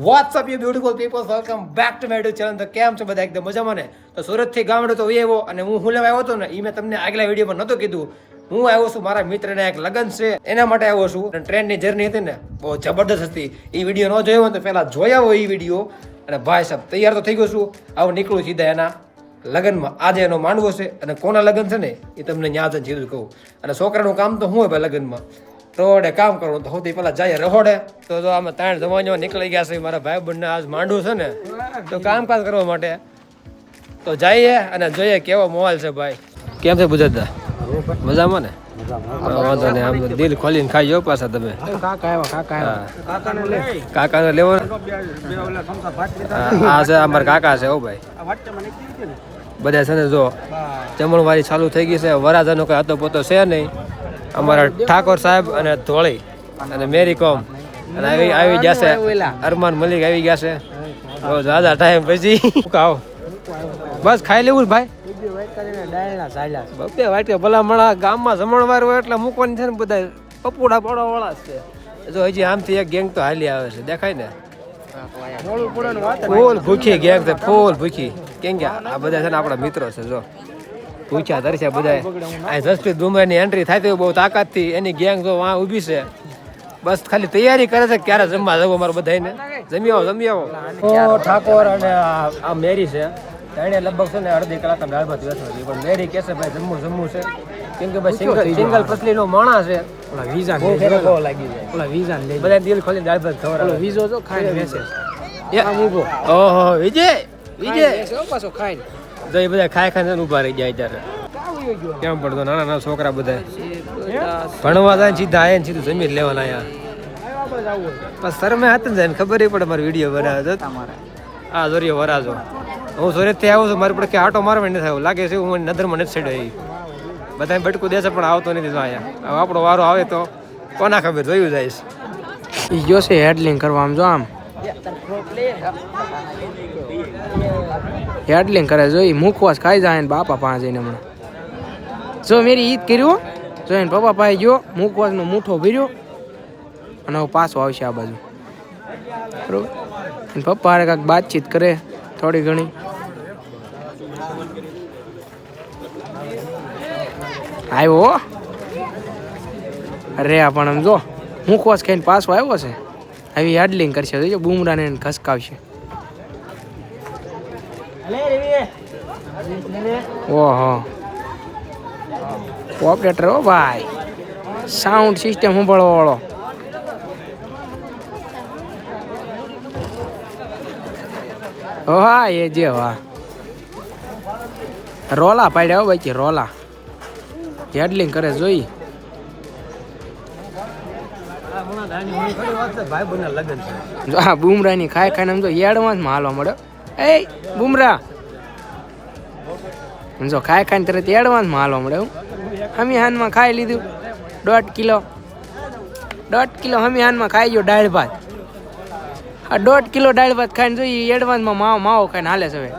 What's up you beautiful peoples welcome back to my channel તો કેમ છો બધા? એકદમ મજામાં ને? તો સુરતથી ગામડે તો એવો અને હું હું લેવા આવ્યો હતો ને એ મેં તમને આગલા વિડીયોમાં નહોતું કીધું. હું આવ્યો છું મારા મિત્રને એક લગ્ન છે, એના માટે આવ્યો છું. અને ટ્રેનની જર્ની હતી ને, બહુ જબરદસ્ત હતી. એ વીડિયો ન જોયો હોય તો પહેલાં જોયા હોય એ વીડિયો અને ભાઈ સાહેબ, તૈયાર તો થઈ ગયો છું. આવું નીકળું સીધા એના લગ્નમાં. આજે એનો માંડવો છે. અને કોના લગ્ન છે ને એ તમને ન્યાજ સીધું કહું. અને છોકરાનું કામ તો શું હોય ભાઈ લગ્નમાં. રોડે કામ કરવું તો સૌથી પેલા જાય રહોડે. તો જો અમે ત્રણ જવાનીઓ નીકળી ગયા છે. મારા ભાઈ બંને આજ માંડવું છે ને. તો કામકાજ કરવા માટે. તો જઈએ અને જોઈએ કેવો મોબાઈલ છે ભાઈ. કેમ છે બુજતા મજામાં ને? વાંધો નહીં. આમ દિલ ખોલીને ખાઈ જાઓ પાછા તમે. કાકા ને? લેવો હા, છે અમારા કાકા છે ઓ ભાઈ. બધા છે ને જો જમણવારી ચાલુ થઈ ગઈ છે. વરાજાનો કઈ હતો પોતો છે નહીં. અમારા ઠાકોર સાહેબ અને ધોળી અને મેરી કોમ. અને આવી આવી ગયા છે. અરમાન મલિક આવી ગયા છે. બહુ જાજા ટાઈમ પછી. આવો બસ ખાઈ લેવું ભાઈ. બપે વાટકે ભલા મળા ગામમાં જમણવાર હોય એટલે મૂકવાની છે ને બધા પપોડા પડવા વાળા છે. જો હજી આમથી એક ગેંગ તો હાલી આવે છે. દેખાય ને? ફૂલ ભૂખી ગેંગ છે, ફૂલ ભૂખી. કેમ કે આ બધા છે ને આપણા મિત્રો છે, જો. ભૂખ્યા ધરશે બધા આ જસપ્રીત બુમરાની એન્ટ્રી થાય તો બહુ તાકાતથી એની ગેંગ તો વાં ઊભી છે. બસ ખાલી તૈયારી કરે છે ક્યારે જમવા જવું અમારે બધાને જમી આવો જમી આવો. ઠાકોર અને આ મેરી છે. એને લગભગ છે ને અડધી કલાક દાળ ભાત હતી પણ મેરી કે છે ભાઈ જમવું જમવું છે. કેમ કે ભાઈ સિંગલ સિંગલ પતલીનો માણસ છે. ઓલા વિઝા લાગી જાય. ઓલા વિઝા લઈ બધા દિલ ખોલીને દાળ ભાત ઓલો ખવડાવે વિઝો જો ખાઈને બેસે. ઓહો વિજય વિજય. પાછો ખાઈને. તો એ બધા ખાઈ ખાઈને ઊભા રહી જાય ત્યારે કેમ પડતો? નાના નાના છોકરા બધા. ભણવા જાય સીધા આયા ને સીધું જમી જ લેવાના આયા. બસ શરમે હાથ ને જાય ને ખબર એ પડે મારો વીડિયો બનાવ્યો હતો આ જોરિયો વરાજો. હું સુરતથી આવ્યો છું, મારી પડે કે આટો મારવા નથી આવ્યો લાગે છે હું નથી છેડ્યો એ બધા બટકું દેશે પણ આવતો નથી જો અહીંયા હવે આપણો વારો આવે તો કોના ખબર? જોયું જાય છે. છે હેડલિંગ કરવા આમ જો આમ. હેડલિંગ કરે, જો ઈ મુખવાસ ખાઈ જાય ને બાપા પાસે જઈને હમણાં. જો મેરી ઈદ કર્યું જો એને પપ્પા પાસે ગયો, મુખવાસનો મૂઠો ભર્યો અને હું પાછો આવશે આ બાજુ. બરોબર? પપ્પા હારે કાંઈક બાતચીત કરે, થોડી ઘણી. આવ્યો. અરે પણ આમ જો, મુખવાસ ખાઈને પાછો આવ્યો છે. આવી હેડલિંગ કરશે જોજો બુમરાને ખસકાવશે. ઓહો. ઓપરેટર હો ભાઈ. સાઉન્ડ સિસ્ટમ સંભાળવા વાળો. હા, એ જે વાહ રોલા પાડ્યા હો બાકી, રોલા. હેડલિંગ કરે, જોઈ. જો આ બુમરાની ખાય ખાઈને આમ જો એડવાન્સમાં હાલવા મળ્યો એ બુમરા સમજો જો ખાય ખાઈને તરત જ હાલવા મળ્યો હમી હાનમાં ખાઈ લીધું. દોઢ કિલો. દોઢ કિલો હમી હાનમાં ખાઈ ગયો દાળ ભાત. આ દોઢ કિલો દાળ ભાત ખાઈને જોઈએ એડવાન્સમાં માવો માવો ખાઈને હાલે છે હવે.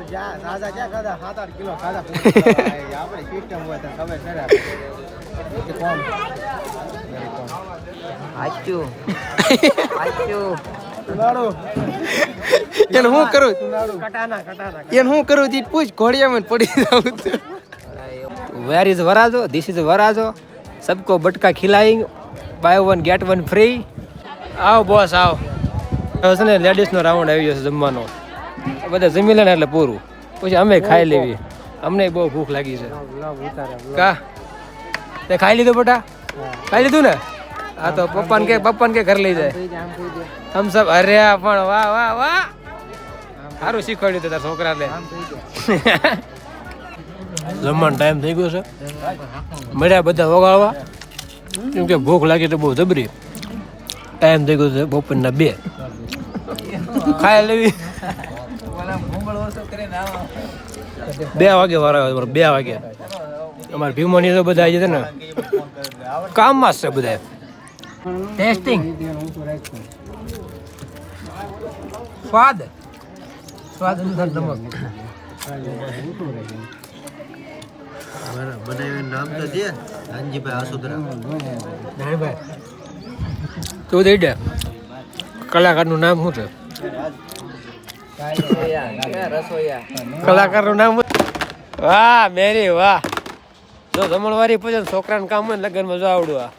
એને હું કરું? કટાના કટાના એને હું કરું તી? પૂછ ઘોડિયામાં જ પડી જાઉં વેર ઇઝ વરાજો? ધીસ ઇઝ વરાજો. સબકો બટકા ખિલાઈ buy one get one free આવ બોસ આવ. હવે છે ને લેડીઝનો રાઉન્ડ આવી જશે જમવાનો. બધા જમી લે ને એટલે પૂરું. પછી અમે ખાઈ લેવી. અમને બહુ ભૂખ લાગી છે. કા? તે ખાઈ લીધું બેટા? ખાઈ લીધું ને? હા તો પપ્પાને કે પપ્પાને કે ઘર લઈ જાય. હમ સબ અરે પણ વાહ વાહ વાહ. સારું શીખવાડ્યું તે તારા છોકરાને. જમવાનો ટાઈમ થઈ ગયો છે. મળ્યા બધા વગાડવા. કેમ કે ભૂખ લાગી તો બહુ જબરી. ટાઈમ થઈ ગયો છે બપોરના બે. ખાઈ લેવી. બે વાગે વાળા બે વાગે. અમારે ભીમોની તો બધા આવી ને. કામમાં છે બધા. ટેસ્ટિંગ સ્વાદ. સ્વાદ અનુસાર નમક નામ તો દે. હાંજીભાઈ આસુદરા. નાનભાઈ તું દઈ દે. કલાકારનું નામ શું છે? કલાકારનું નામ વાહ, મેરી, વાહ. જો જમણવારી પછી છોકરાનું કામ હોય ને લગ્નમાં જો આવડું આ.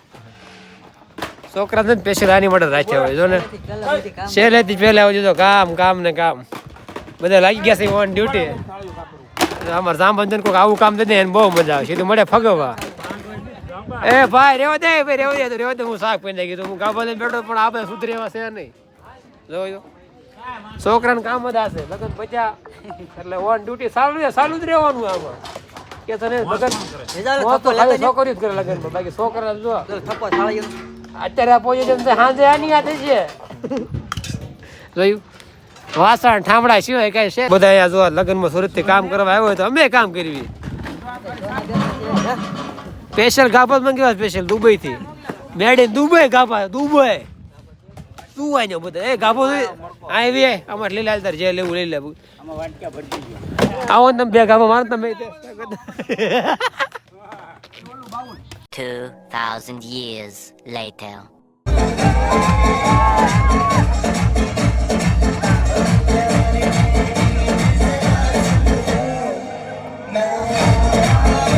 છોકરા ને સ્પેશિયલ આની માટે રાખ્યા હોય. જો ને સહેલેથી પહેલા આવજો તો કામ કામ ને કામ. બધા લાગી ગયા છે ઓન ડ્યુટી અમારે સાંભળન કોઈક આવું કામ દે એને બહુ મજા આવે સીધું મળે ફગવા. એ ભાઈ, રેવા દે, ભાઈ, રેવા દે. તો રેવા દે, હું શાક પીને કીધું હું ગાભા લઈને બેઠો, પણ આપણે સુધરેવા છે નહીં. જોયો? છોકરાને કામ જ હશે લગન પચ્યા. એટલે ઓન ડ્યુટી ચાલુ છે ચાલુ જ રહેવાનું આમાં. કે તને લગન છોકરી જ કરે લગન બાકી છોકરા જો. અત્યારે આ પોઝિશન છે સાંજે આની આ થઈ છે. જોયું? વાસણ ઠામડા સિવાય કઈ છે? બધા અહીંયા જો લગ્નમાં સુરતથી કામ કરવા આવ્યો હોય તો અમે કામ કરવી સ્પેશિયલ ગાભા મંગાવ્યા સ્પેશિયલ દુબઈ થી મેડ ઇન દુબઈ ગાભા દુબઈ. તું આઈ બધા એ ગાભો આય. વે અમાર લઈ લાલ તાર જે લેવું લઈ લેવું આમાં વાટક્યા ભરતી ગયો આવો તમે બે ગાભો મારો તમે 2000 years later. Now